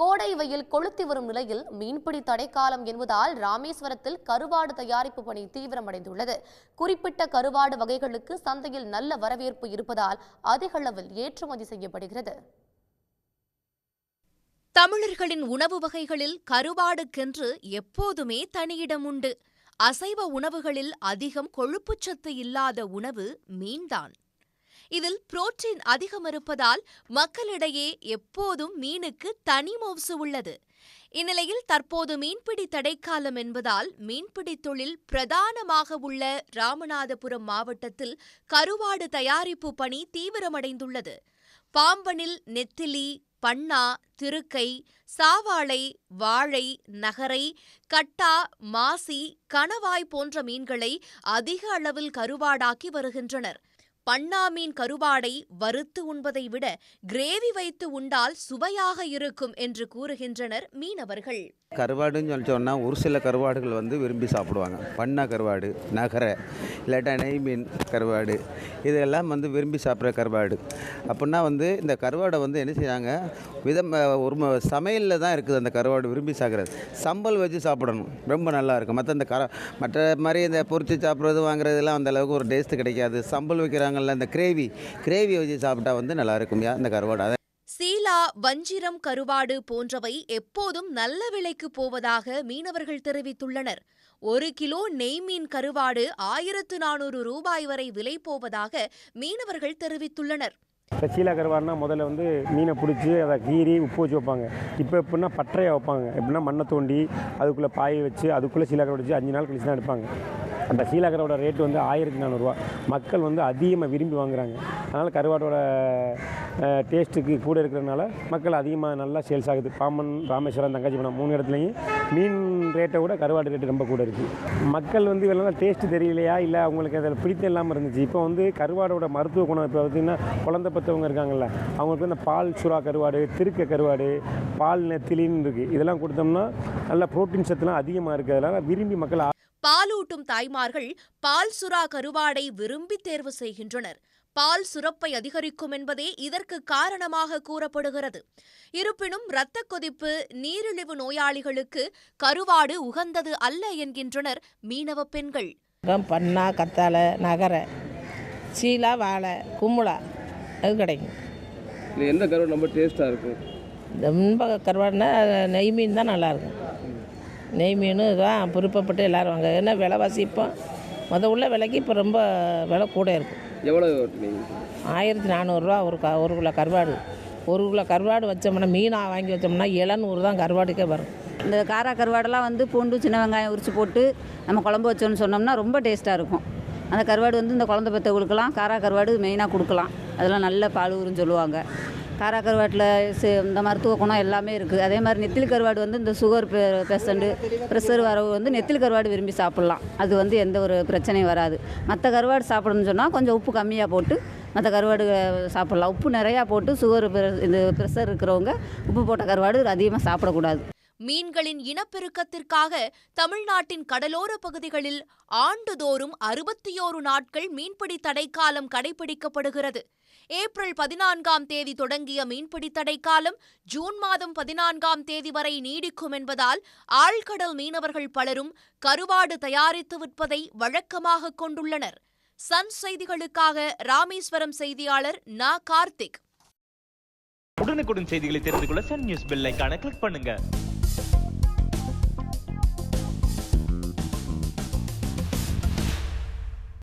கோடை வெயில் கொளுத்தி வரும் நிலையில் மீன்பிடி தடைக்காலம் என்பதால் ராமேஸ்வரத்தில் கருவாடு தயாரிப்பு பணி தீவிரமடைந்துள்ளது. குறிப்பிட்ட கருவாடு வகைகளுக்கு சந்தையில் நல்ல வரவேற்பு இருப்பதால் அதிக அளவில் ஏற்றுமதி செய்யப்படுகிறது. தமிழர்களின் உணவு வகைகளில் கருவாடுக்கென்று எப்போதுமே தனியிடம் உண்டு. அசைவ உணவுகளில் அதிகம் கொழுப்புச்சத்து இல்லாத உணவு மீன்தான். இதில் புரோட்டீன் அதிகம் இருப்பதால் மக்களிடையே எப்போதும் மீனுக்கு தனி மவுசு உள்ளது. இந்நிலையில் தற்போது மீன்பிடி தடைக்காலம் என்பதால் மீன்பிடி தொழில் பிரதானமாக உள்ள ராமநாதபுரம் மாவட்டத்தில் கருவாடு தயாரிப்பு பணி தீவிரமடைந்துள்ளது. பாம்பனில் நெத்திலி பண்ணா திருக்கை சாவாளை வாழை நகரை கட்டா மாசி கணவாய் போன்ற மீன்களை அதிக அளவில் கருவாடாக்கி வருகின்றனர். மீன் கருவாடை வறுத்து உண்பதை விட கிரேவி வைத்து உண்டால் சுவையாக இருக்கும் என்று கூறுகின்றனர் மீனவர்கள். கருவாடுன்னு சொல்லி சொன்னால் ஒரு சில கருவாடுகள் வந்து விரும்பி சாப்பிடுவாங்க. பண்ணா கருவாடு நகரை இல்லாட்டா நெய் மீன் கருவாடு இதெல்லாம் வந்து விரும்பி சாப்பிட்ற கருவாடு. அப்படின்னா வந்து இந்த கருவாடை வந்து என்ன செய்கிறாங்க விதம் ஒரு ம- சமையலில் தான் இருக்குது அந்த கருவாடு விரும்பி சாப்பிட்றது. சம்பல் வச்சு சாப்பிடணும். ரொம்ப நல்லா இருக்கும். மற்ற இந்த கர மற்ற மாதிரி இந்த பொறிச்சு சாப்பிட்றது வாங்குறதுலாம் அந்த அளவுக்கு ஒரு டேஸ்ட் கிடைக்காது. சம்பல் வைக்கிறாங்கல்ல இந்த கிரேவி கிரேவி வச்சு சாப்பிட்டா வந்து நல்லா இருக்கும்யா இந்த கருவாடு? சீலா வஞ்சிரம் கருவாடு போன்றவை எப்போதும் நல்ல விலைக்கு போவதாக மீனவர்கள் தெரிவித்துள்ளனர். ஒரு கிலோ நெய்மீன் கருவாடு ஆயிரத்து நானூறு ரூபாய் வரை விலை போவதாக மீனவர்கள் தெரிவித்துள்ளனர். இப்போ சீலா கருவாடுனா முதல்ல வந்து மீனை பிடிச்சி அதை கீறி உப்பு வச்சு வைப்பாங்க. இப்போ எப்படின்னா பட்டறையை வைப்பாங்க. எப்படின்னா மண்ணை தோண்டி அதுக்குள்ளே பாயை வச்சு அதுக்குள்ளே சீலா கருவாடு வச்சு அஞ்சு நாள் கழிச்சு தான் எடுப்பாங்க. அந்த சீலா ரேட்டு வந்து ஆயிரத்தி நானூறுரூவா மக்கள் வந்து அதிகமாக விரும்பி வாங்குறாங்க. அதனால் கருவாட்டோட டேஸ்ட்டுக்கு கூட இருக்கிறதுனால மக்கள் அதிகமாக நல்லா சேல்ஸ் ஆகுது. பாம்பன் ராமேஸ்வரம் தங்கச்சிபுரம் மூணு இடத்துலையும் மீன் ரேட்டை விட கருவாடு ரேட்டு ரொம்ப கூட இருக்குது மக்கள் வந்து இவெல்லாம் டேஸ்ட்டு தெரியலையா? இல்லை அவங்களுக்கு அதில் பிடித்தம் இல்லாமல் இருந்துச்சு. இப்போ வந்து கருவாடோட மருத்துவ குணம் இப்போ பார்த்திங்கன்னா குழந்தை பத்தவங்க இருக்காங்கல்ல அவங்களுக்கு இந்த பால் சுறா கருவாடு திருக்க கருவாடு பால் நெத்திலின்னு இருக்குது இதெல்லாம் கொடுத்தோம்னா நல்லா புரோட்டீன் சத்துலாம் அதிகமாக இருக்குது அதனால் விரும்பி மக்கள் பாலூட்டும் தாய்மார்கள் பால் சுறா கருவாடை விரும்பி தேர்வு செய்கின்றனர். பால் சுரப்பை அதிகரிக்கும் என்பதே இதற்கு காரணமாக கூறப்படுகிறது. இருப்பினும் இரத்த கொதிப்பு நீரிழிவு நோயாளிகளுக்கு கருவாடு உகந்தது அல்ல என்கின்றனர் மீனவ பெண்கள். பண்ணா கத்தாழை நகரை சீலா வாழை கும்பலா அது கிடைக்கும். எந்த கருவாடு ரொம்ப டேஸ்ட்டாக இருக்கும்? ரொம்ப கருவாடுனா நெய் மீன் தான் நல்லாயிருக்கும் நெய் மீன் தான் விருப்பப்பட்டு எல்லோரும் வாங்க ஏன்னா விலைவாசி இப்போ? முத உள்ள விலைக்கு இப்போ ரொம்ப விலை கூட இருக்கும் எவ்வளோ ஆயிரத்தி நானூறுரூவா ஒரு க ஒரு கிலோ கருவாடு. ஒரு கிலோ கருவாடு வச்சோம்னா மீனாக வாங்கி வச்சோம்னா எழுநூறு தான் கருவாடுக்கே வரும். இந்த காரா கருவாடெல்லாம் வந்து பூண்டு சின்ன வெங்காயம் உரிச்சு போட்டு நம்ம குழம்பு வச்சோன்னு சொன்னோம்னா ரொம்ப டேஸ்ட்டாக இருக்கும். அந்த கருவாடு வந்து இந்த குழந்தை பெற்றவங்களுக்கெல்லாம் காரா கருவாடு மெயினாக கொடுக்கலாம். அதெல்லாம் நல்ல பால் ஊருன்னு சொல்லுவாங்க. காரா கருவாட்டில் இந்த மருத்துவ குணம் எல்லாமே இருக்குது. அதே மாதிரி நெத்தில் கருவாடு வந்து இந்த சுகர் பேஷண்ட்டு ப்ரெஷர் வரவு வந்து நெத்தில் கருவாடு விரும்பி சாப்பிட்லாம். அது வந்து எந்த ஒரு பிரச்சனையும் வராது. மற்ற கருவாடு சாப்பிடணும்னு சொன்னால் கொஞ்சம் உப்பு கம்மியாக போட்டு மற்ற கருவாடு சாப்பிட்லாம். உப்பு நிறையா போட்டு சுகர் இந்த ப்ரெஷர் இருக்கிறவங்க உப்பு போட்ட கருவாடு அதிகமாக சாப்பிடக்கூடாது. மீன்களின் இனப்பெருக்கத்திற்காக தமிழ்நாட்டின் கடலோர பகுதிகளில் ஆண்டுதோறும் அறுபத்தியோரு நாட்கள் மீன்பிடி தடைக்காலம் கடைபிடிக்கப்படுகிறது. ஏப்ரல் பதினான்காம் தேதி தொடங்கிய மீன்பிடி தடைக்காலம் ஜூன் மாதம் பதினான்காம் தேதி வரை நீடிக்கும் என்பதால் ஆழ்கடல் மீனவர்கள் பலரும் கருவாடு தயாரித்து விற்பதை வழக்கமாக கொண்டுள்ளனர். சன் செய்திகளுக்காக ராமேஸ்வரம் செய்தியாளர் நா. கார்த்திக். உடனுக்குடன் செய்திகளை தெரிந்து கொள்ள சன் நியூஸ் பெல் கிளிக் பண்ணுங்க.